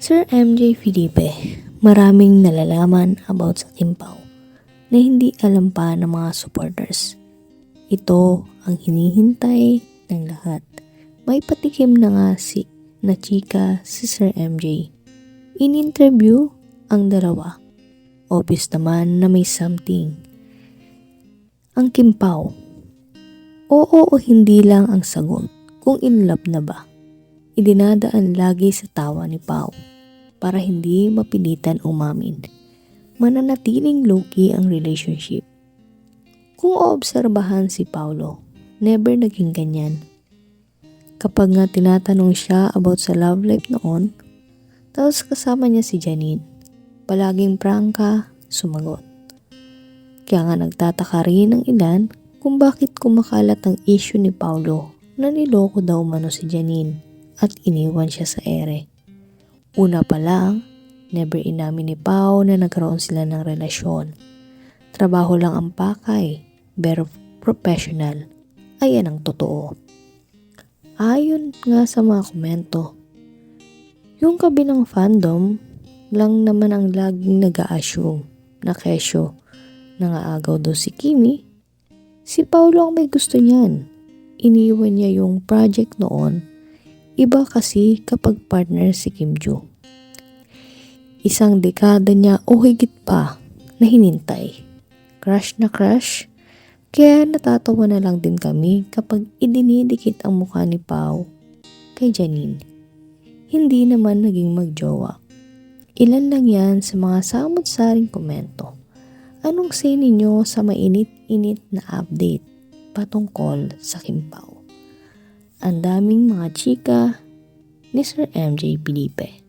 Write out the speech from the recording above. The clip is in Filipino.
Sir MJ Felipe, maraming nalalaman about sa Kimpaw na hindi alam pa ng mga supporters. Ito ang hinihintay ng lahat. May patikim na nga si na chika si Sir MJ. In-interview ang dalawa. Obvious naman na may something. Ang Kimpaw. Oo o hindi lang ang sagot kung in love na ba. Idinadaan lagi sa tawa ni Pau para hindi mapilitan umamin. Mananatiling low-key ang relationship. Kung oobserbahan si Paulo, never naging ganyan. Kapag nga tinatanong siya about sa love life noon, tapos kasama niya si Janine, palaging prangka, sumagot. Kaya nga nagtataka rin ng ilan kung bakit kumakalat ang issue ni Paulo na niloko daw mano si Janine at iniwan siya sa ere. Una pa lang, never inamin ni Pau na nagkaroon sila ng relasyon. Trabaho lang ang pakay, pero professional. Ayan ang totoo. Ayon nga sa mga komento, yung kabilang fandom lang naman ang laging nag assume na kesyo nangaagaw daw si Kimi. Si Paulo ang may gusto niyan. Iniwan niya yung project noon. Iba kasi kapag partner si Kim Joo. Isang dekada niya o higit pa na hinintay. Crush na crush. Kaya natatawa na lang din kami kapag idinidikit ang mukha ni Pau kay Janine. Hindi naman naging magjowa. Ilan lang yan sa mga samot-saring komento. Anong say ninyo sa mainit-init na update patungkol sa Kimpaw? Ang daming mga chika ni Sir MJ Felipe.